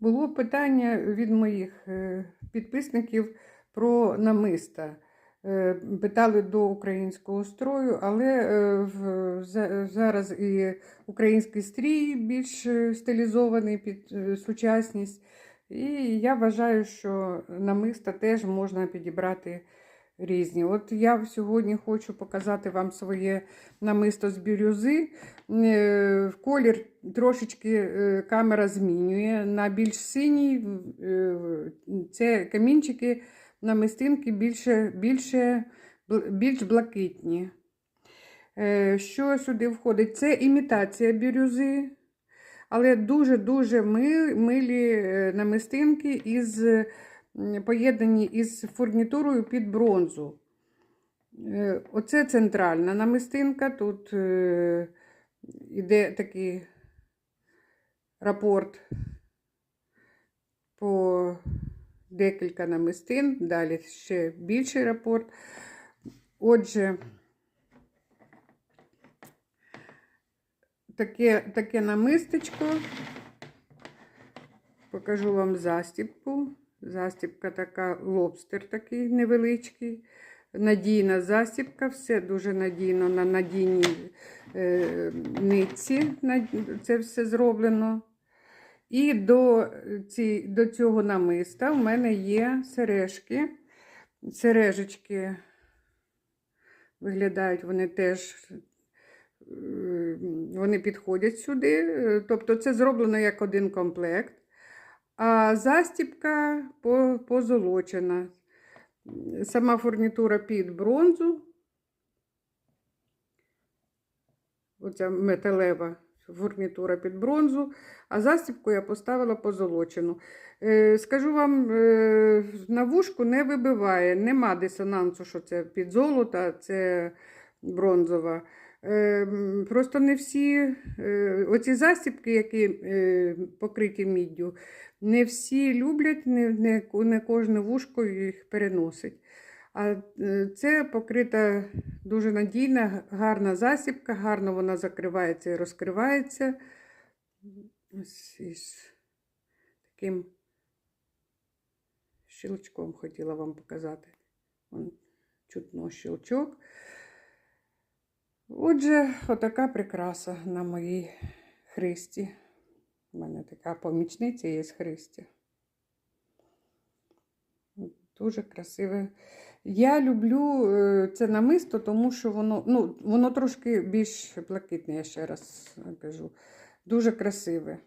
Було питання від моїх е, підписників про намиста. Е, Питали до українського строю, але е, зараз і український стрій більш стилізований під сучасність. І я вважаю, що намиста теж можна підібрати різні. От я сьогодні хочу показати вам своє намисто з бірюзи. Е, колір трошечки е, камера змінює на більш синій. е, Це камінчики намистинки більше, більше, більш блакитні. Що сюди входить? Це імітація бірюзи, але дуже-дуже милі намистинки із, поєднані із фурнітурою під бронзу. Е, Оце центральна намистинка. Тут е, іде такий рапорт по декілька намистин, далі ще більший рапорт. Отже, таке, таке намистечко. Покажу вам застіпку. Застіпка така, лобстер такий невеличкий. Надійна застіпка, все дуже надійно на надійній е, нитці. Це все зроблено. І до, ці, до цього намиста в мене є сережки. Сережечки виглядають вони теж, е, вони підходять сюди. Е, Тобто це зроблено як один комплект. А застіпка по- позолочена. Сама фурнітура під бронзу. Оця металева фурнітура під бронзу, а застібку я поставила позолочену. Е, скажу вам, е, на вушку не вибиває, нема дисонансу, що це під золото, це бронзова. Е, м, просто не всі е, оці застібки, які е, покриті міддю, не всі люблять, не, не, не кожне вушко їх переносить. А е, це покрита дуже надійна, гарна засібка, гарно вона закривається і розкривається. Ось із таким щелчком хотіла вам показати. Вон, чутно щелчок. Отже, отака прикраса на моїй христі. У мене така помічниця є з христі. Дуже красиве. Я люблю е, це намисто, тому що воно, ну, воно трошки більш блакитне, я ще раз кажу. Дуже красиве.